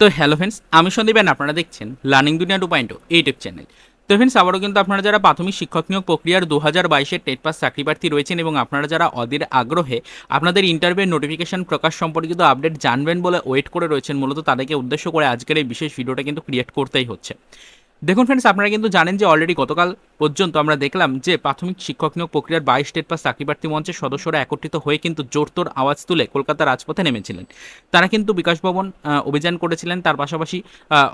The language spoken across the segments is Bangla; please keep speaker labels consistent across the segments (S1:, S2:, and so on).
S1: তো হ্যালো ফ্রেন্ডস আমি সন্দীপ আপনারা দেখছেন learning Duniya two point YouTube channel তো ফ্রেন্ডস আবারও কিন্তু আপনারা যারা প্রাথমিক শিক্ষক নিয়োগ প্রক্রিয়ার দু হাজার বাইশের টেট পাস চাকরি প্রার্থী রয়েছেন এবং আপনারা যারা অধীর আগ্রহে আপনাদের ইন্টারভিউ নোটিফিকেশন প্রকাশ সম্পর্কিত আপডেট জানবেন বলে ওয়েট করে রয়েছেন, মূলত তাদেরকে উদ্দেশ্য করে আজকের এই বিশেষ ভিডিওটা কিন্তু ক্রিয়েট করতেই হচ্ছে। দেখুন ফ্রেন্ডস আপনারা কিন্তু জানেন যে অলরেডি গতকাল পর্যন্ত আমরা দেখলাম যে প্রাথমিক শিক্ষক নিয়োগ প্রক্রিয়ার বাইশ স্টেট পাস চাকরি প্রার্থী মঞ্চের সদস্যরা একত্রিত হয়ে কিন্তু জোরতোর আওয়াজ তুলে কলকাতা রাজপথে নেমেছিলেন। তারা কিন্তু বিকাশ ভবন অভিযান করেছিলেন। তার পাশাপাশি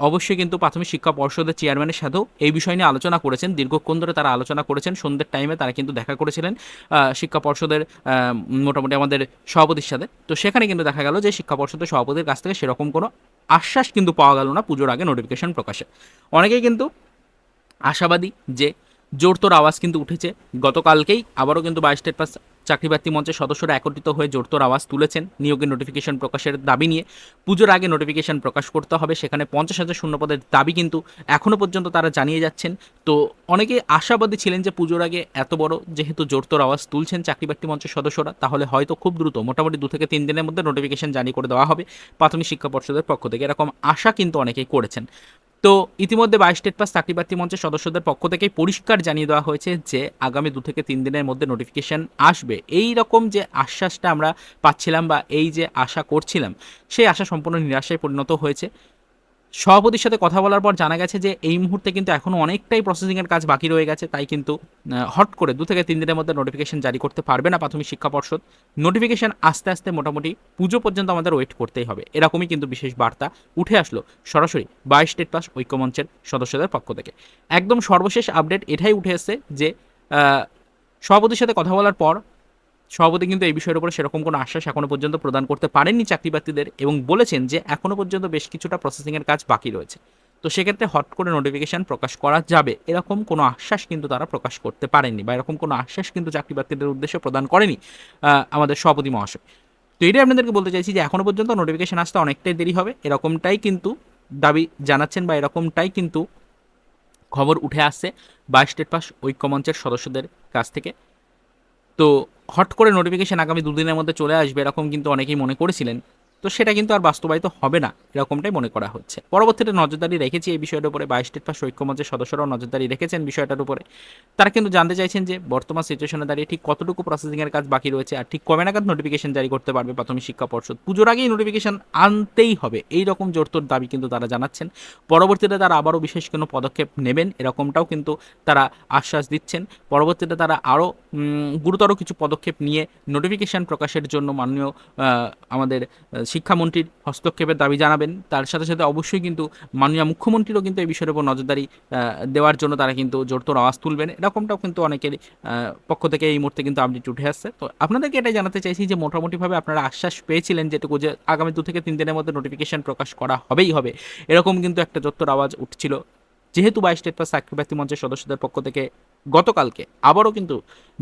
S1: অবশ্যই কিন্তু প্রাথমিক শিক্ষা পর্ষদের চেয়ারম্যানের সাথেও এই বিষয় নিয়ে আলোচনা করেছেন। দীর্ঘক্ষণ ধরে তারা আলোচনা করেছেন। সন্ধ্যের টাইমে তারা কিন্তু দেখা করেছিলেন শিক্ষা পর্ষদের মোটামুটি আমাদের সভাপতির সাথে। তো সেখানে কিন্তু দেখা গেল যে শিক্ষা পর্ষদের সভাপতির কাছ থেকে সেরকম কোনো আশ্বাস কিন্তু পাওয়া গেল না পুজোর আগে নোটিফিকেশন প্রকাশে। অনেকেই কিন্তু আশাবাদী যে জোর তোর আওয়াজ কিন্তু উঠেছে। গতকালকেই আবারও কিন্তু বাইশ স্টেট পাস চাকরি প্রার্থী মঞ্চের সদস্যরা একত্রিত হয়ে জোরতোর আওয়াজ তুলেছেন। নিয়োগের নোটিফিকেশন প্রকাশের দাবি নিয়ে পুজোর আগে নোটিফিকেশন প্রকাশ করতে হবে। সেখানে পঞ্চাশ হাজার শূন্যপদের দাবি কিন্তু এখনও পর্যন্ত তারা জানিয়ে যাচ্ছেন। তো অনেকে আশাবাদী ছিলেন যে পুজোর আগে এত বড় যেহেতু জোরতোর আওয়াজ তুলছেন চাকরি প্রার্থী মঞ্চের সদস্যরা, তাহলে হয়তো খুব দ্রুত মোটামুটি দু থেকে তিন দিনের মধ্যে নোটিফিকেশন জারি করে দেওয়া হবে প্রাথমিক শিক্ষা পর্ষদের পক্ষ থেকে। এরকম আশা কিন্তু অনেকেই করেছেন। তো ইতিমধ্যে বাইশ স্টেট পাস চাকরি প্রার্থী মঞ্চের সদস্যদের পক্ষ থেকেই পরিষ্কার জানিয়ে দেওয়া হয়েছে যে আগামী দু থেকে তিন দিনের মধ্যে নোটিফিকেশান আসবে। এই রকম যে আশ্বাসটা আমরা পাচ্ছিলাম বা এই যে আশা করছিলাম, সেই আশা সম্পূর্ণ নিরাশায় পরিণত হয়েছে। সভাপতির সাথে কথা বলার পর জানা গেছে যে এই মুহূর্তে কিন্তু এখনও অনেকটাই প্রসেসিংয়ের কাজ বাকি রয়ে গেছে, তাই কিন্তু হট করে দু থেকে তিন দিনের মধ্যে নোটিফিকেশন জারি করতে পারবে না প্রাথমিক শিক্ষা পর্ষদ। নোটিফিকেশন আস্তে আস্তে মোটামুটি পুজো পর্যন্ত আমাদের ওয়েট করতেই হবে। এরকমই কিন্তু বিশেষ বার্তা উঠে আসলো সরাসরি বাইশ স্টেট পাস ঐক্যমঞ্চের সদস্যদের পক্ষ থেকে। একদম সর্বশেষ আপডেট এটাই উঠে এসছে যে সভাপতির সাথে কথা বলার পর সভাপতি কিন্তু এই বিষয়ের উপরে সেরকম কোনো আশ্বাস এখনও পর্যন্ত প্রদান করতে পারেননি চাকরি প্রার্থীদের এবং বলেছেন যে এখনও পর্যন্ত বেশ কিছুটা প্রসেসিংয়ের কাজ বাকি রয়েছে। তো সেক্ষেত্রে হট করে নোটিফিকেশন প্রকাশ করা যাবে। এরকম কোনো আশ্বাস কিন্তু তারা প্রকাশ করতে পারেননি বা এরকম কোনো আশ্বাস কিন্তু চাকরি প্রার্থীদের উদ্দেশ্যে প্রদান করেনি আমাদের সভাপতি মহাশয়। তো এটাই আপনাদেরকে বলতে চাইছি যে এখনও পর্যন্ত নোটিফিকেশান আসতে অনেকটাই দেরি হবে। এরকমটাই কিন্তু দাবি জানাচ্ছেন বা এরকমটাই কিন্তু খবর উঠে আসছে বাইশ স্টেট পাস ঐক্যমঞ্চের সদস্যদের কাছ থেকে। তো হট করে নোটিফিকেশান আগামী দুদিনের মধ্যে চলে আসবে এরকম কিন্তু অনেকেই মনে করেছিলেন। তো সেটা কিন্তু আর বাস্তবায়িত হবে না, এরকমটাই মনে করা হচ্ছে। পরবর্তীতে নজরদারি রেখেছি এই বিষয়ের উপরে বাইশ স্টেট পাস ঐক্যমঞ্চের সদস্যরাও নজরদারি রেখেছেন বিষয়টার উপরে। তারা কিন্তু জানতে চাইছেন যে বর্তমান সিচুয়েশনে দাঁড়িয়ে ঠিক কতটুকু প্রসেসিংয়ের কাজ বাকি রয়েছে, আর ঠিক কবে নাগাদ নোটিফিকেশন জারি করতে পারবে প্রাথমিক শিক্ষা পর্ষদ। পুজোর আগেই নোটিফিকেশন আনতেই হবে এই রকম জোরতোর দাবি কিন্তু তারা জানাচ্ছেন। পরবর্তীতে তারা আবারও বিশেষ কোনো পদক্ষেপ নেবেন, এরকমটাও কিন্তু তারা আশ্বাস দিচ্ছেন। পরবর্তীতে তারা আরও গুরুতর কিছু পদক্ষেপ নিয়ে নোটিফিকেশন প্রকাশের জন্য মাননীয় আমাদের শিক্ষামন্ত্রীর হস্তক্ষেপের দাবি জানাবেন। তার সাথে সাথে অবশ্যই কিন্তু মাননীয় মুখ্যমন্ত্রীরও কিন্তু এই বিষয়ের উপর নজরদারি দেওয়ার জন্য তারা কিন্তু জোরতোর আওয়াজ তুলবেন। এরকমটাও কিন্তু অনেকের পক্ষ থেকে এই মুহূর্তে কিন্তু আপডেট উঠে আসছে। তো আপনাদেরকে এটাই জানাতে চাইছি যে মোটামুটিভাবে আপনারা আশ্বাস পেয়েছিলেন যেটুকু যে আগামী দু থেকে তিন দিনের মধ্যে নোটিফিকেশন প্রকাশ করা হবেই হবে। এরকম কিন্তু একটা জোরতোর আওয়াজ উঠছিল। যেহেতু বাইশ স্টেট পাস চাকরি প্রার্থী মঞ্চের সদস্যদের পক্ষ থেকে গতকালকে আবারও কিন্তু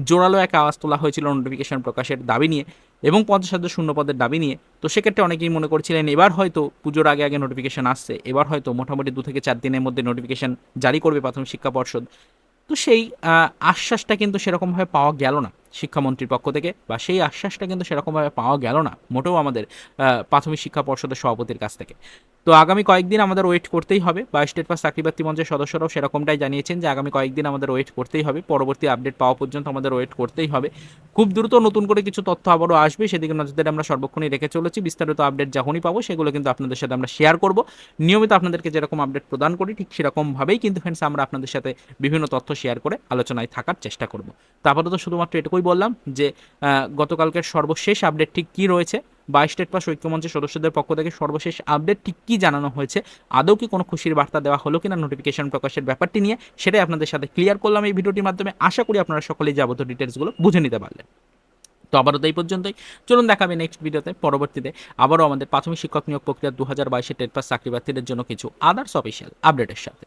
S1: জোরালো এক আওয়াজ তোলা হয়েছিল নোটিফিকেশন প্রকাশের দাবি নিয়ে এবং পঞ্চাশ হাজার শূন্য পদের দাবি নিয়ে। তো সেক্ষেত্রে অনেকেই মনে করছিলেন, এবার হয়তো পুজোর আগে আগে নোটিফিকেশন আসছে, এবার হয়তো মোটামুটি দু থেকে চার দিনের মধ্যে নোটিফিকেশন জারি করবে প্রাথমিক শিক্ষা পর্ষদ। তো সেই আশ্বাসটা কিন্তু সেরকমভাবে পাওয়া গেল না শিক্ষামন্ত্রীর পক্ষ থেকে বা সেই আশ্বাসটা কিন্তু সেরকমভাবে পাওয়া গেল না, মোটেও আমাদের প্রাথমিক শিক্ষা পর্ষদের সভাপতির কাছ থেকে। তো আগামী কয়েকদিন আমাদের ওয়েট করতেই হবে। বা স্টেট পাস চাকরি প্রার্থী মঞ্চের সদস্যরাও সেরকমটাই জানিয়েছেন যে আগামী কয়েকদিন আমাদের ওয়েট করতেই হবে। পরবর্তী আপডেট পাওয়া পর্যন্ত আমাদের ওয়েট করতেই হবে। খুব দ্রুত নতুন করে কিছু তথ্য আবারও আসবে। সেদিকে নজরদারি আমরা সর্বক্ষণই রেখে চলেছি। বিস্তারিত আপডেট যখনই পাবো সেগুলো কিন্তু আপনাদের সাথে আমরা শেয়ার করব। নিয়মিত আপনাদেরকে যেরকম আপডেট প্রদান করি, ঠিক সেরকমভাবেই কিন্তু ফ্রেন্ডস আমরা আপনাদের সাথে বিভিন্ন তথ্য শেয়ার করে আলোচনায় থাকার চেষ্টা করব। তো আপাতত শুধুমাত্র এটুকুই বললাম যে গতকালকের সর্বশেষ আপডেট ঠিক কী রয়েছে? বাইশ স্টেট পাস ঐক্যমঞ্চের সদস্যদের পক্ষ থেকে সর্বশেষ আপডেট ঠিক কী জানানো হয়েছে, আদৌ কি কোনো খুশির বার্তা দেওয়া হলো কিনা নোটিফিকেশন প্রকাশের ব্যাপারটি নিয়ে সেটাই আপনাদের সাথে ক্লিয়ার করলাম এই ভিডিওটির মাধ্যমে। আশা করি আপনারা সকলেই যাবতীয় ডিটেলসগুলো বুঝে নিতে পারলেন। তো আবারও এই পর্যন্তই। চলুন দেখাবে নেক্সট ভিডিওতে পরবর্তীতে আবারও আমাদের প্রাথমিক শিক্ষক নিয়োগ প্রক্রিয়া দু হাজার বাইশের টেট পাস চাকরি প্রার্থীদের জন্য কিছু আদার্স অফিসিয়াল আপডেটের সাথে।